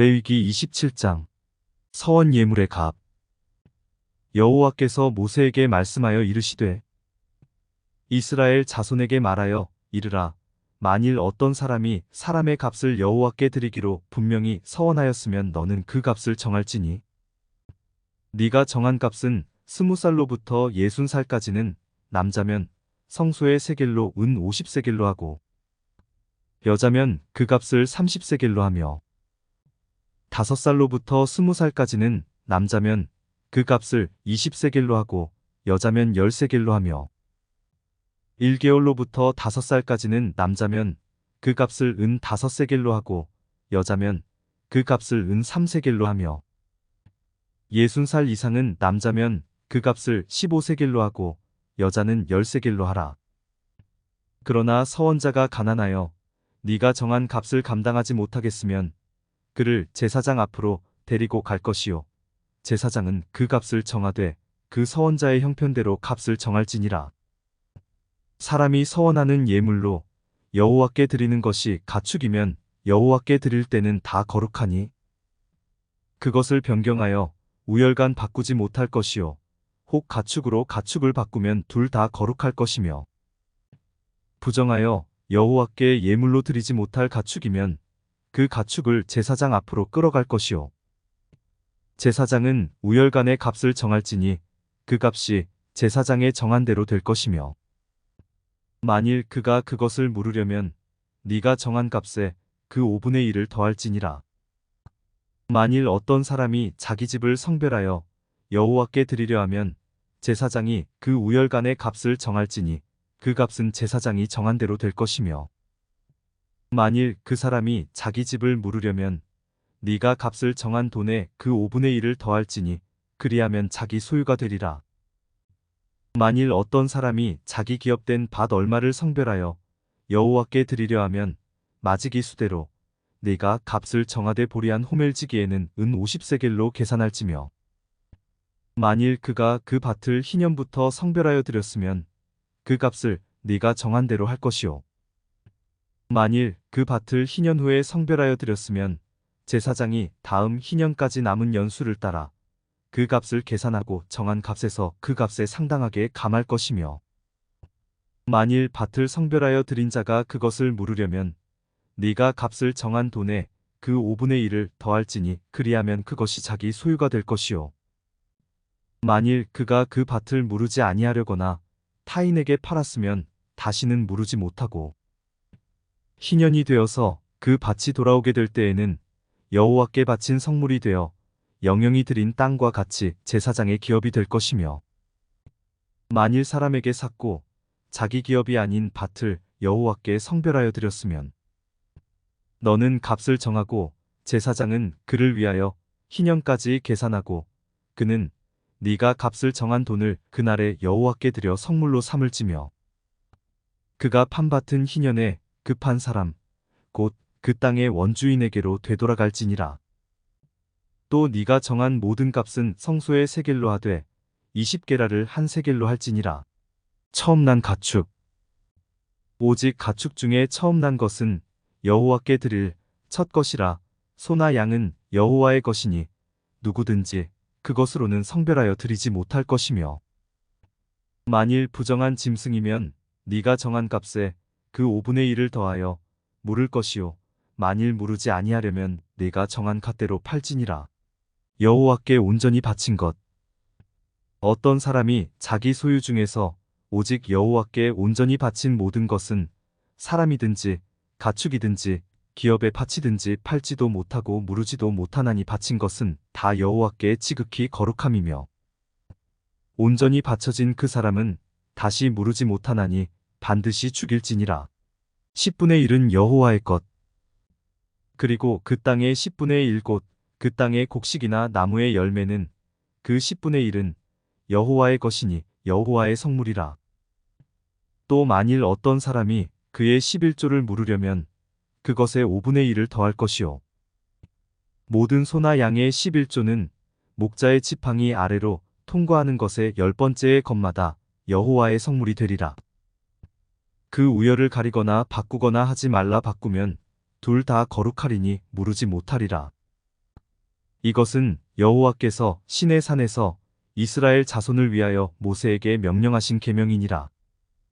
레위기 27장. 서원 예물의 값. 여호와께서 모세에게 말씀하여 이르시되 이스라엘 자손에게 말하여 이르라. 만일 어떤 사람이 사람의 값을 여호와께 드리기로 분명히 서원하였으면 너는 그 값을 정할지니? 네가 정한 값은 스무 살로부터 예순 살까지는 남자면 성소의 세겔로 은 50세겔로 하고 여자면 그 값을 30세겔로 하며 다섯 살로부터 스무 살까지는 남자면 그 값을 20세겔로 하고 여자면 10세겔로 하며 1개월로부터 다섯 살까지는 남자면 그 값을 은 5세겔로 하고 여자면 그 값을 은 3세겔로 하며 60살 이상은 남자면 그 값을 15세겔로 하고 여자는 10세겔로 하라. 그러나 서원자가 가난하여 네가 정한 값을 감당하지 못하겠으면 그를 제사장 앞으로 데리고 갈 것이요. 제사장은 그 값을 정하되 그 서원자의 형편대로 값을 정할지니라. 사람이 서원하는 예물로 여호와께 드리는 것이 가축이면 여호와께 드릴 때는 다 거룩하니 그것을 변경하여 우열간 바꾸지 못할 것이요. 혹 가축으로 가축을 바꾸면 둘 다 거룩할 것이며 부정하여 여호와께 예물로 드리지 못할 가축이면 그 가축을 제사장 앞으로 끌어갈 것이요. 제사장은 우열간의 값을 정할지니 그 값이 제사장의 정한 대로 될 것이며 만일 그가 그것을 물으려면 네가 정한 값에 그 5분의 1을 더할지니라. 만일 어떤 사람이 자기 집을 성별하여 여호와께 드리려 하면 제사장이 그 우열간의 값을 정할지니 그 값은 제사장이 정한 대로 될 것이며 만일 그 사람이 자기 집을 물으려면 네가 값을 정한 돈에 그 5분의 1을 더할지니 그리하면 자기 소유가 되리라. 만일 어떤 사람이 자기 기업된 밭 얼마를 성별하여 여호와께 드리려 하면 마지기 수대로 네가 값을 정하되 보리한 호멜지기에는 은 50세겔로 계산할지며 만일 그가 그 밭을 희년부터 성별하여 드렸으면 그 값을 네가 정한 대로 할 것이요 만일 그 밭을 희년 후에 성별하여 드렸으면 제사장이 다음 희년까지 남은 연수를 따라 그 값을 계산하고 정한 값에서 그 값에 상당하게 감할 것이며 만일 밭을 성별하여 드린 자가 그것을 물으려면 네가 값을 정한 돈에 그 5분의 1을 더할지니 그리하면 그것이 자기 소유가 될 것이요. 만일 그가 그 밭을 무르지 아니하려거나 타인에게 팔았으면 다시는 무르지 못하고 희년이 되어서 그 밭이 돌아오게 될 때에는 여호와께 바친 성물이 되어 영영이 드린 땅과 같이 제사장의 기업이 될 것이며 만일 사람에게 샀고 자기 기업이 아닌 밭을 여호와께 성별하여 드렸으면 너는 값을 정하고 제사장은 그를 위하여 희년까지 계산하고 그는 네가 값을 정한 돈을 그날에 여호와께 드려 성물로 삼을지며 그가 판 밭은 희년에 급한 사람 곧 그 땅의 원주인에게로 되돌아갈지니라. 또 네가 정한 모든 값은 성소의 세겔로 하되 20게라를 한 세겔로 할지니라. 처음 난 가축 오직 가축 중에 처음 난 것은 여호와께 드릴 첫 것이라 소나 양은 여호와의 것이니 누구든지 그것으로는 성별하여 드리지 못할 것이며 만일 부정한 짐승이면 네가 정한 값에 그 5분의 1을 더하여 물을 것이요. 만일 무르지 아니하려면 네가 정한 갓대로 팔지니라. 여호와께 온전히 바친 것. 어떤 사람이 자기 소유 중에서 오직 여호와께 온전히 바친 모든 것은 사람이든지 가축이든지 기업에 바치든지 팔지도 못하고 무르지도 못하나니 바친 것은 다 여호와께 지극히 거룩함이며 온전히 바쳐진 그 사람은 다시 무르지 못하나니 반드시 죽일지니라. 10분의 1은 여호와의 것. 그리고 그 땅의 10분의 1곳, 그 땅의 곡식이나 나무의 열매는 그 10분의 1은 여호와의 것이니 여호와의 성물이라. 또 만일 어떤 사람이 그의 11조를 물으려면 그것의 5분의 1을 더할 것이요. 모든 소나 양의 11조는 목자의 지팡이 아래로 통과하는 것의 열 번째의 것마다 여호와의 성물이 되리라. 그 우열을 가리거나 바꾸거나 하지 말라 바꾸면 둘 다 거룩하리니 무르지 못하리라. 이것은 여호와께서 시내 산에서 이스라엘 자손을 위하여 모세에게 명령하신 계명이니라.